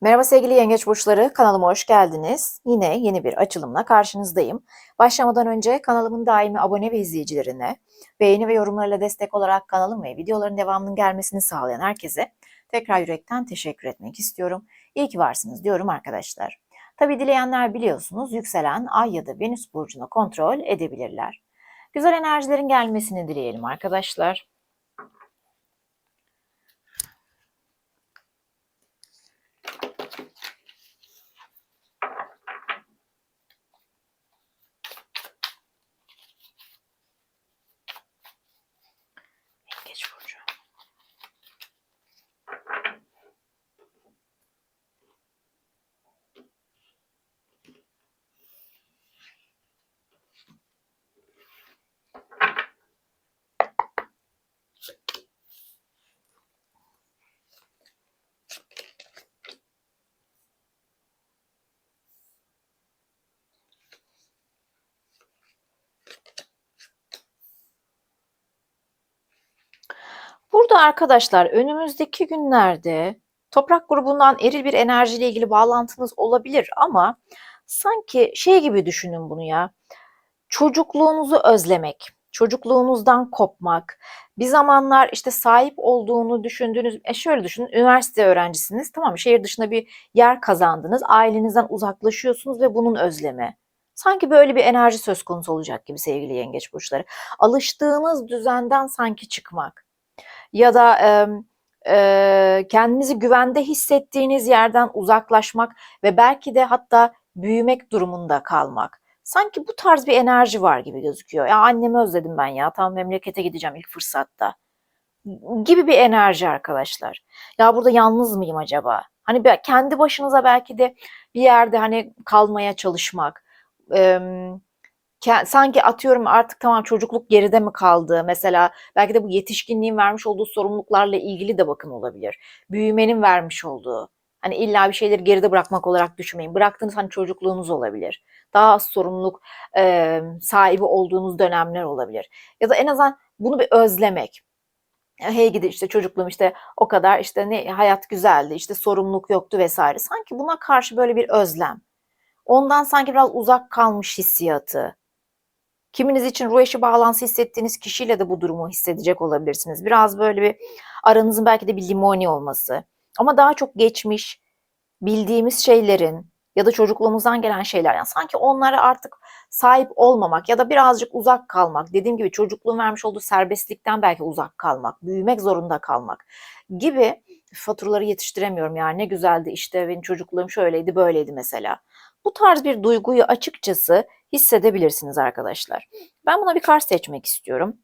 Merhaba sevgili yengeç burçları, kanalıma hoş geldiniz. Yine yeni bir açılımla karşınızdayım. Başlamadan önce kanalımın daimi abone ve izleyicilerine, beğeni ve yorumlarla destek olarak kanalım ve videoların devamının gelmesini sağlayan herkese tekrar yürekten teşekkür etmek istiyorum. İyi ki varsınız diyorum arkadaşlar. Tabi dileyenler biliyorsunuz yükselen ay ya da venüs burcunu kontrol edebilirler. Güzel enerjilerin gelmesini dileyelim arkadaşlar. Yengeç burcu. Burada arkadaşlar önümüzdeki günlerde toprak grubundan eril bir enerjiyle ilgili bağlantınız olabilir ama sanki şey gibi düşünün bunu ya. Çocukluğunuzu özlemek, çocukluğunuzdan kopmak, bir zamanlar işte sahip olduğunu düşündüğünüz, e şöyle düşünün, üniversite öğrencisiniz, tamam mı? Şehir dışında bir yer kazandınız, ailenizden uzaklaşıyorsunuz ve bunun özlemi. Sanki böyle bir enerji söz konusu olacak gibi sevgili yengeç burçları. Alıştığınız düzenden sanki çıkmak ya da e, e, kendinizi güvende hissettiğiniz yerden uzaklaşmak ve belki de hatta büyümek durumunda kalmak. Sanki bu tarz bir enerji var gibi gözüküyor. Ya annemi özledim ben ya. Tam memlekete gideceğim ilk fırsatta. Gibi bir enerji arkadaşlar. Ya burada yalnız mıyım acaba? Hani kendi başınıza belki de bir yerde hani kalmaya çalışmak. Sanki atıyorum artık tamam çocukluk geride mi kaldı? Mesela belki de bu yetişkinliğin vermiş olduğu sorumluluklarla ilgili de bakın olabilir. Büyümenin vermiş olduğu. Hani illa bir şeyleri geride bırakmak olarak düşünmeyin. Bıraktığınız hani çocukluğunuz olabilir. Daha az sorumluluk e, sahibi olduğunuz dönemler olabilir. Ya da en azından bunu bir özlemek. Hey gidi işte çocukluğum işte o kadar işte ne hayat güzeldi işte sorumluluk yoktu vesaire. Sanki buna karşı böyle bir özlem. Ondan sanki biraz uzak kalmış hissiyatı. Kiminiz için ruh eşi bağlantısı hissettiğiniz kişiyle de bu durumu hissedecek olabilirsiniz. Biraz böyle bir aranızın belki de bir limoni olması. Ama daha çok geçmiş, bildiğimiz şeylerin ya da çocukluğumuzdan gelen şeyler. Yani sanki onlara artık sahip olmamak ya da birazcık uzak kalmak. Dediğim gibi çocukluğun vermiş olduğu serbestlikten belki uzak kalmak, büyümek zorunda kalmak gibi faturaları yetiştiremiyorum. Yani ne güzeldi işte benim çocukluğum şöyleydi böyleydi mesela. Bu tarz bir duyguyu açıkçası hissedebilirsiniz arkadaşlar. Ben buna bir kart seçmek istiyorum.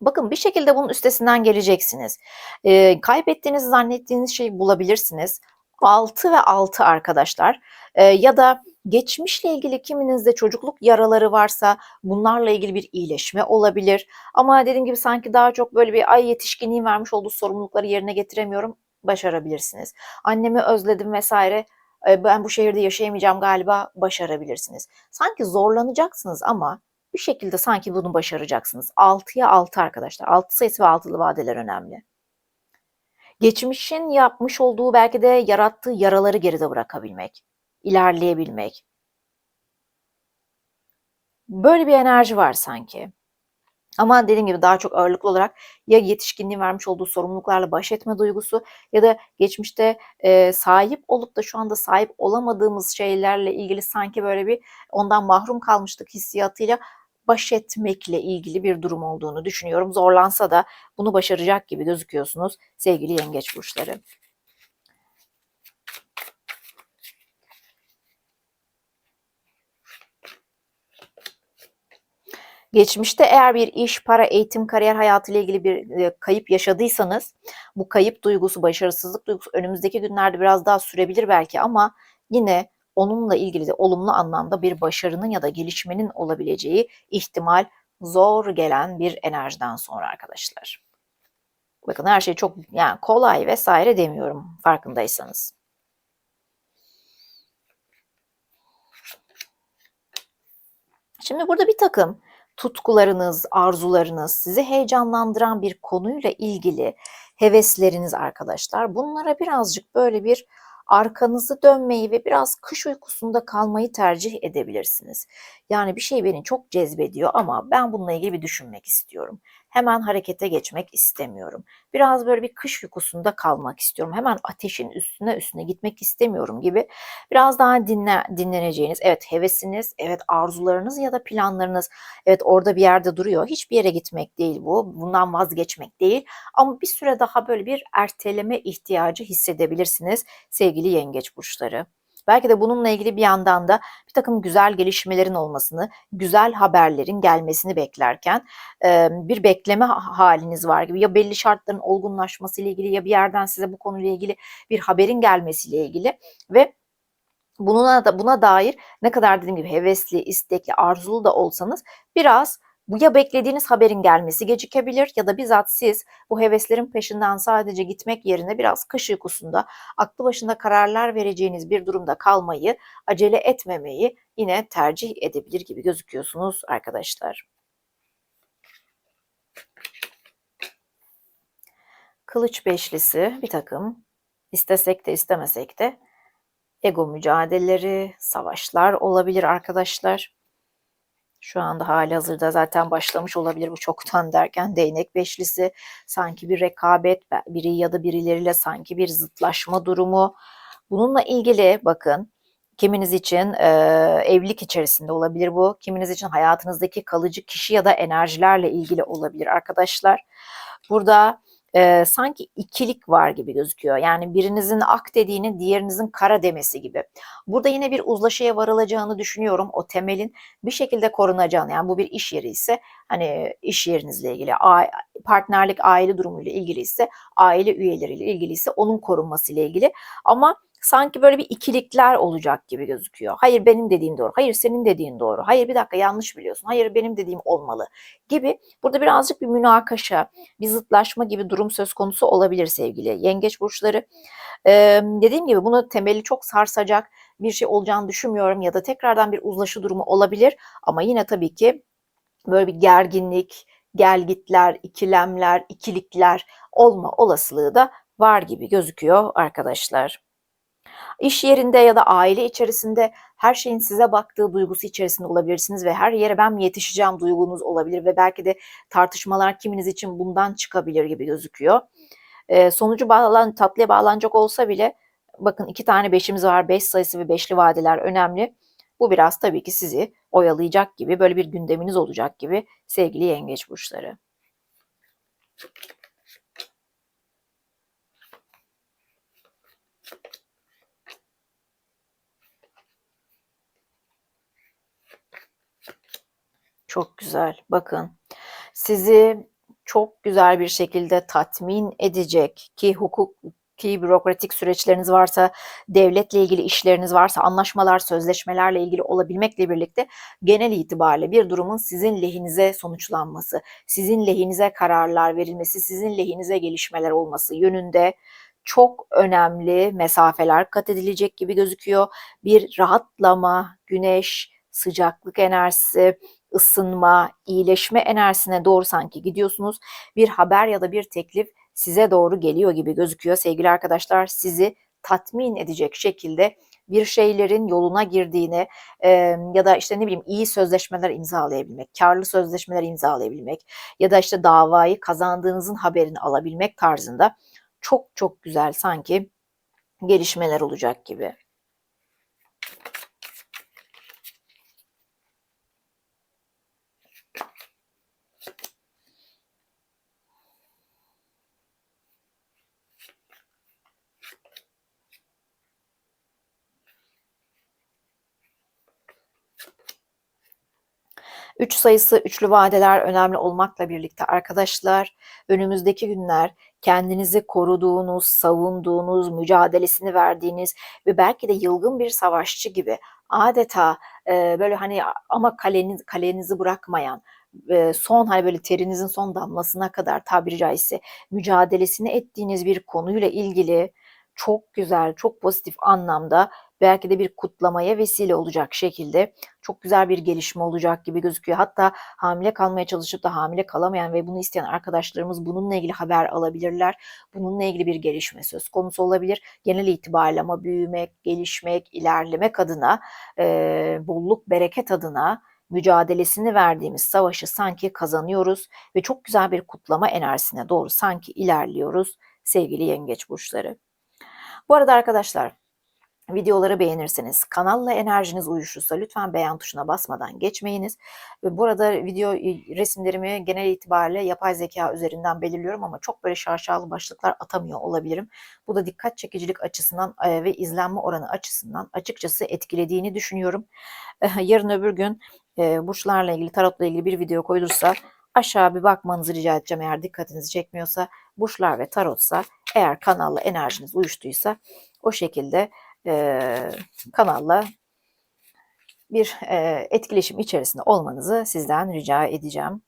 Bakın bir şekilde bunun üstesinden geleceksiniz. E, kaybettiğinizi zannettiğiniz şeyi bulabilirsiniz. 6 ve 6 arkadaşlar. E, ya da geçmişle ilgili kiminizde çocukluk yaraları varsa bunlarla ilgili bir iyileşme olabilir. Ama dediğim gibi sanki daha çok böyle bir ay yetişkinliğin vermiş olduğu sorumlulukları yerine getiremiyorum başarabilirsiniz. Annemi özledim vesaire ben bu şehirde yaşayamayacağım galiba başarabilirsiniz. Sanki zorlanacaksınız ama bir şekilde sanki bunu başaracaksınız. 6'ya 6 arkadaşlar. 6 sayısı ve altılı vadeler önemli. Geçmişin yapmış olduğu belki de yarattığı yaraları geride bırakabilmek, ilerleyebilmek. Böyle bir enerji var sanki. Ama dediğim gibi daha çok ağırlıklı olarak ya yetişkinliğin vermiş olduğu sorumluluklarla baş etme duygusu ya da geçmişte e, sahip olup da şu anda sahip olamadığımız şeylerle ilgili sanki böyle bir ondan mahrum kalmıştık hissiyatıyla baş etmekle ilgili bir durum olduğunu düşünüyorum. Zorlansa da bunu başaracak gibi gözüküyorsunuz sevgili yengeç burçları. Geçmişte eğer bir iş, para, eğitim, kariyer hayatı ile ilgili bir e, kayıp yaşadıysanız bu kayıp duygusu, başarısızlık duygusu önümüzdeki günlerde biraz daha sürebilir belki ama yine onunla ilgili de olumlu anlamda bir başarının ya da gelişmenin olabileceği ihtimal zor gelen bir enerjiden sonra arkadaşlar. Bakın her şey çok yani kolay vesaire demiyorum farkındaysanız. Şimdi burada bir takım tutkularınız, arzularınız, sizi heyecanlandıran bir konuyla ilgili hevesleriniz arkadaşlar. Bunlara birazcık böyle bir arkanızı dönmeyi ve biraz kış uykusunda kalmayı tercih edebilirsiniz. Yani bir şey beni çok cezbediyor ama ben bununla ilgili bir düşünmek istiyorum. Hemen harekete geçmek istemiyorum. Biraz böyle bir kış uykusunda kalmak istiyorum. Hemen ateşin üstüne üstüne gitmek istemiyorum gibi. Biraz daha dinle, dinleneceğiniz, evet hevesiniz, evet arzularınız ya da planlarınız, evet orada bir yerde duruyor. Hiçbir yere gitmek değil bu. Bundan vazgeçmek değil. Ama bir süre daha böyle bir erteleme ihtiyacı hissedebilirsiniz sevgili yengeç burçları. Belki de bununla ilgili bir yandan da bir takım güzel gelişmelerin olmasını, güzel haberlerin gelmesini beklerken bir bekleme haliniz var gibi. Ya belli şartların olgunlaşması ile ilgili ya bir yerden size bu konuyla ilgili bir haberin gelmesiyle ilgili ve Buna da buna dair ne kadar dediğim gibi hevesli, istekli, arzulu da olsanız biraz bu ya beklediğiniz haberin gelmesi gecikebilir ya da bizzat siz bu heveslerin peşinden sadece gitmek yerine biraz kış uykusunda aklı başında kararlar vereceğiniz bir durumda kalmayı, acele etmemeyi yine tercih edebilir gibi gözüküyorsunuz arkadaşlar. Kılıç beşlisi bir takım istesek de istemesek de ego mücadeleleri, savaşlar olabilir arkadaşlar. Şu anda hali hazırda zaten başlamış olabilir bu çoktan derken değnek beşlisi sanki bir rekabet biri ya da birileriyle sanki bir zıtlaşma durumu. Bununla ilgili bakın kiminiz için e, evlilik içerisinde olabilir bu. Kiminiz için hayatınızdaki kalıcı kişi ya da enerjilerle ilgili olabilir arkadaşlar. Burada e, sanki ikilik var gibi gözüküyor. Yani birinizin ak dediğini diğerinizin kara demesi gibi. Burada yine bir uzlaşıya varılacağını düşünüyorum. O temelin bir şekilde korunacağını. Yani bu bir iş yeri ise hani iş yerinizle ilgili, partnerlik aile durumuyla ilgili ise aile üyeleriyle ilgili ise onun korunması ile ilgili. Ama sanki böyle bir ikilikler olacak gibi gözüküyor. Hayır benim dediğim doğru, hayır senin dediğin doğru, hayır bir dakika yanlış biliyorsun, hayır benim dediğim olmalı gibi. Burada birazcık bir münakaşa, bir zıtlaşma gibi durum söz konusu olabilir sevgili yengeç burçları. Ee, dediğim gibi bunu temeli çok sarsacak bir şey olacağını düşünmüyorum ya da tekrardan bir uzlaşı durumu olabilir ama yine tabii ki böyle bir gerginlik, gelgitler, ikilemler, ikilikler olma olasılığı da var gibi gözüküyor arkadaşlar. İş yerinde ya da aile içerisinde her şeyin size baktığı duygusu içerisinde olabilirsiniz ve her yere ben yetişeceğim duygunuz olabilir ve belki de tartışmalar kiminiz için bundan çıkabilir gibi gözüküyor. E, sonucu bağlan, tatlıya bağlanacak olsa bile bakın iki tane beşimiz var. Beş sayısı ve beşli vadeler önemli. Bu biraz tabii ki sizi oyalayacak gibi böyle bir gündeminiz olacak gibi sevgili yengeç burçları. Çok güzel. Bakın sizi çok güzel bir şekilde tatmin edecek ki hukuk ki bürokratik süreçleriniz varsa, devletle ilgili işleriniz varsa, anlaşmalar, sözleşmelerle ilgili olabilmekle birlikte genel itibariyle bir durumun sizin lehinize sonuçlanması, sizin lehinize kararlar verilmesi, sizin lehinize gelişmeler olması yönünde çok önemli mesafeler kat edilecek gibi gözüküyor. Bir rahatlama, güneş, sıcaklık enerjisi, ısınma, iyileşme enerjisine doğru sanki gidiyorsunuz. Bir haber ya da bir teklif size doğru geliyor gibi gözüküyor. Sevgili arkadaşlar sizi tatmin edecek şekilde bir şeylerin yoluna girdiğini e, ya da işte ne bileyim iyi sözleşmeler imzalayabilmek, karlı sözleşmeler imzalayabilmek ya da işte davayı kazandığınızın haberini alabilmek tarzında çok çok güzel sanki gelişmeler olacak gibi. Üç sayısı üçlü vadeler önemli olmakla birlikte arkadaşlar önümüzdeki günler kendinizi koruduğunuz, savunduğunuz, mücadelesini verdiğiniz ve belki de yılgın bir savaşçı gibi adeta e, böyle hani ama kaleniz, kalenizi bırakmayan e, son hani böyle terinizin son damlasına kadar tabiri caizse mücadelesini ettiğiniz bir konuyla ilgili çok güzel, çok pozitif anlamda belki de bir kutlamaya vesile olacak şekilde çok güzel bir gelişme olacak gibi gözüküyor. Hatta hamile kalmaya çalışıp da hamile kalamayan ve bunu isteyen arkadaşlarımız bununla ilgili haber alabilirler. Bununla ilgili bir gelişme söz konusu olabilir. Genel itibariyle ama büyümek, gelişmek, ilerlemek adına, e, bolluk, bereket adına mücadelesini verdiğimiz savaşı sanki kazanıyoruz ve çok güzel bir kutlama enerjisine doğru sanki ilerliyoruz sevgili yengeç burçları. Bu arada arkadaşlar videoları beğenirseniz, kanalla enerjiniz uyuşursa lütfen beğen tuşuna basmadan geçmeyiniz. Burada video resimlerimi genel itibariyle yapay zeka üzerinden belirliyorum ama çok böyle şaşalı başlıklar atamıyor olabilirim. Bu da dikkat çekicilik açısından ve izlenme oranı açısından açıkçası etkilediğini düşünüyorum. Yarın öbür gün burçlarla ilgili, tarotla ilgili bir video koyulursa aşağı bir bakmanızı rica edeceğim eğer dikkatinizi çekmiyorsa. Burçlar ve tarotsa eğer kanalla enerjiniz uyuştuysa o şekilde e, kanalla bir e, etkileşim içerisinde olmanızı sizden rica edeceğim.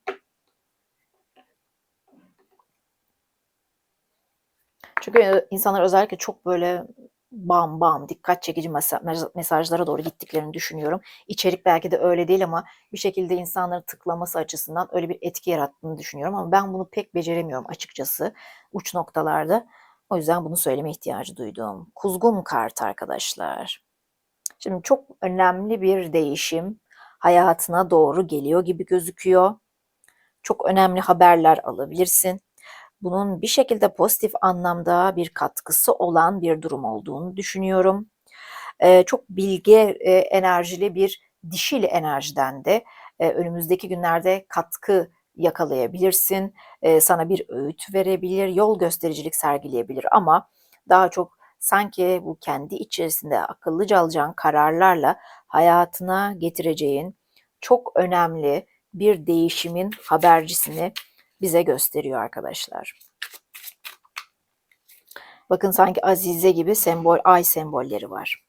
Çünkü insanlar özellikle çok böyle bam bam dikkat çekici mesajlara doğru gittiklerini düşünüyorum. İçerik belki de öyle değil ama bir şekilde insanları tıklaması açısından öyle bir etki yarattığını düşünüyorum ama ben bunu pek beceremiyorum açıkçası uç noktalarda. O yüzden bunu söyleme ihtiyacı duydum. Kuzgun kart arkadaşlar. Şimdi çok önemli bir değişim hayatına doğru geliyor gibi gözüküyor. Çok önemli haberler alabilirsin. Bunun bir şekilde pozitif anlamda bir katkısı olan bir durum olduğunu düşünüyorum. Ee, çok bilge e, enerjili bir dişil enerjiden de e, önümüzdeki günlerde katkı yakalayabilirsin. E, sana bir öğüt verebilir, yol göstericilik sergileyebilir ama daha çok sanki bu kendi içerisinde akıllıca alacağın kararlarla hayatına getireceğin çok önemli bir değişimin habercisini bize gösteriyor arkadaşlar. Bakın sanki Azize gibi sembol ay sembolleri var.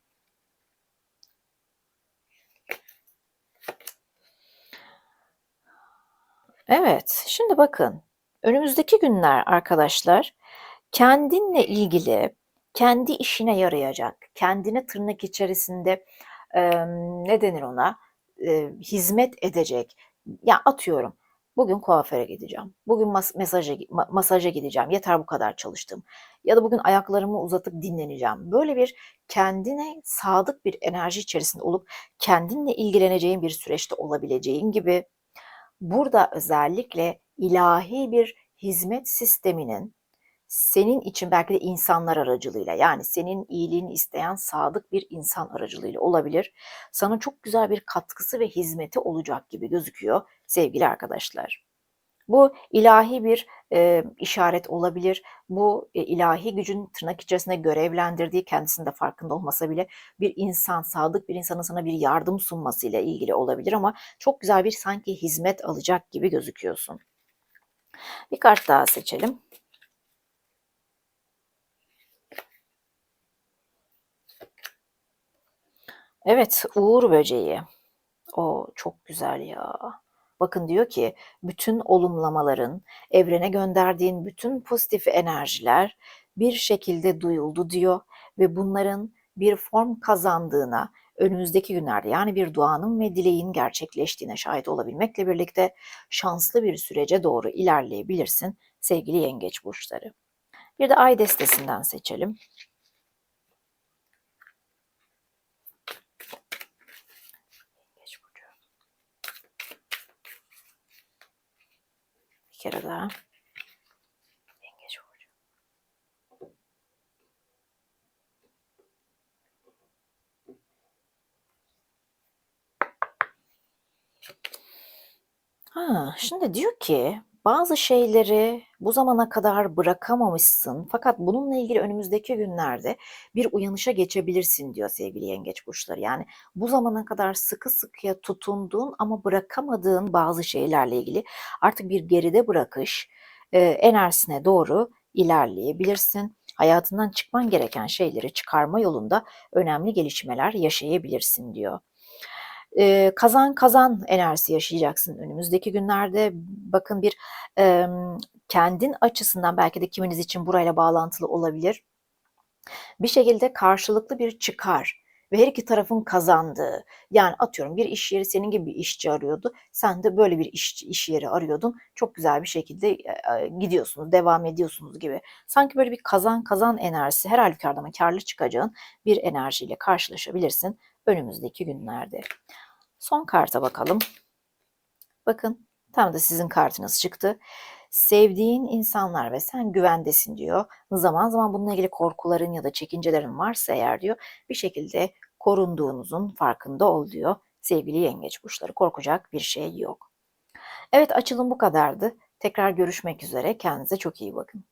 Evet, şimdi bakın. Önümüzdeki günler arkadaşlar kendinle ilgili, kendi işine yarayacak, kendine tırnak içerisinde e, ne denir ona? E, hizmet edecek. Ya atıyorum. Bugün kuaföre gideceğim. Bugün mas mesaja, masaja gideceğim. Yeter bu kadar çalıştım. Ya da bugün ayaklarımı uzatıp dinleneceğim. Böyle bir kendine sadık bir enerji içerisinde olup kendinle ilgileneceğin bir süreçte olabileceğin gibi burada özellikle ilahi bir hizmet sisteminin senin için belki de insanlar aracılığıyla yani senin iyiliğini isteyen sadık bir insan aracılığıyla olabilir. Sana çok güzel bir katkısı ve hizmeti olacak gibi gözüküyor sevgili arkadaşlar. Bu ilahi bir e, işaret olabilir. Bu e, ilahi gücün tırnak içerisinde görevlendirdiği kendisinde farkında olmasa bile bir insan, sadık bir insanın sana bir yardım sunmasıyla ilgili olabilir ama çok güzel bir sanki hizmet alacak gibi gözüküyorsun. Bir kart daha seçelim. Evet, uğur böceği. O çok güzel ya. Bakın diyor ki bütün olumlamaların, evrene gönderdiğin bütün pozitif enerjiler bir şekilde duyuldu diyor ve bunların bir form kazandığına önümüzdeki günlerde yani bir duanın ve dileğin gerçekleştiğine şahit olabilmekle birlikte şanslı bir sürece doğru ilerleyebilirsin sevgili yengeç burçları. Bir de ay destesinden seçelim. Kere daha. Yengeç burcu. Ha, şimdi diyor ki bazı şeyleri bu zamana kadar bırakamamışsın fakat bununla ilgili önümüzdeki günlerde bir uyanışa geçebilirsin diyor sevgili yengeç burçları. Yani bu zamana kadar sıkı sıkıya tutunduğun ama bırakamadığın bazı şeylerle ilgili artık bir geride bırakış e, enerjisine doğru ilerleyebilirsin. Hayatından çıkman gereken şeyleri çıkarma yolunda önemli gelişmeler yaşayabilirsin diyor e, kazan kazan enerjisi yaşayacaksın önümüzdeki günlerde. Bakın bir e, kendin açısından belki de kiminiz için burayla bağlantılı olabilir. Bir şekilde karşılıklı bir çıkar ve her iki tarafın kazandığı, yani atıyorum bir iş yeri senin gibi bir işçi arıyordu. Sen de böyle bir iş, iş yeri arıyordun. Çok güzel bir şekilde e, e, gidiyorsunuz, devam ediyorsunuz gibi. Sanki böyle bir kazan kazan enerjisi her halükarda ama karlı çıkacağın bir enerjiyle karşılaşabilirsin önümüzdeki günlerde. Son karta bakalım. Bakın tam da sizin kartınız çıktı. Sevdiğin insanlar ve sen güvendesin diyor. Zaman zaman bununla ilgili korkuların ya da çekincelerin varsa eğer diyor bir şekilde korunduğunuzun farkında ol diyor. Sevgili yengeç burçları korkacak bir şey yok. Evet açılım bu kadardı. Tekrar görüşmek üzere. Kendinize çok iyi bakın.